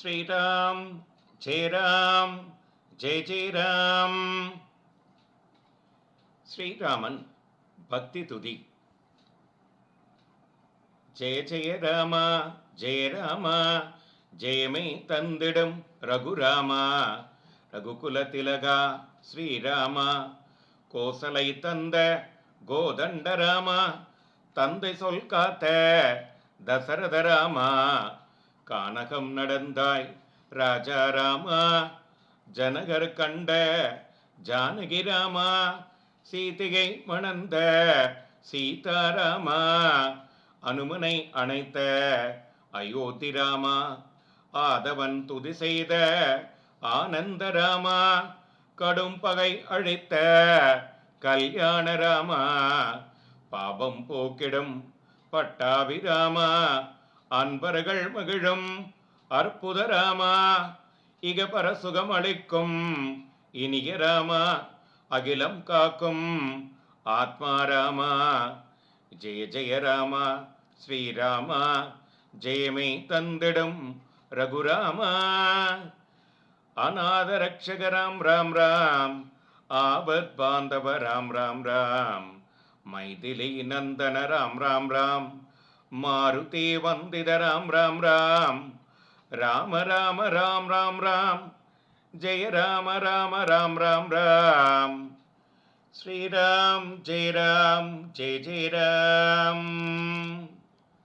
ஸ்ரீராம் ஜெயராம் ஜெய ஜெயராம். ஸ்ரீராமன் பக்தி துதி. ஜெய ஜெய ராமா ஜெய ராமா ஜெயமே தந்திடும் ரகுராமா. ரகுகுல திலகா ஸ்ரீராமா. கோசலை தந்த கோதண்டராமா தந்தை சொல் காத்த தசரத ராமா. கானகம் நடந்தாய் ராஜா ராமா. ஜனகர் கண்ட ஜானகி ராமா. சீதையை மணந்த சீதாராமா அனுமனை அணைத்த அயோத்தி ராமா. ஆதவன் துதி செய்த ஆனந்த ராமா. கடும் பகை அழித்த கல்யாண ராமா. பாபம் போக்கிடும் பட்டாபிராமா அன்பர்கள் மகிழும் அற்புத ராமா இக பரசுகம் அளிக்கும் இனிய ராமா அகிலம் காக்கும் ஆத்மா ராமா. ஜெய ஜெய ராமா ஸ்ரீராமா ஜெயமே தந்திடும் ரகுராமா. அநாத ரக்ஷக ராம் ராம் ராம் ஆபத் பாந்தவ ராம் ராம் ராம் மைதிலி நந்தன ராம் ராம் ராம் மாருதி வந்தித ராம் ராம் ராம் ராம ராம ராம் ராம் ராம் ஜெய ராம ராம ராம் ராம் ராம் ஸ்ரீராம் ஜெய ராம் ஜெய ஜெய ராம்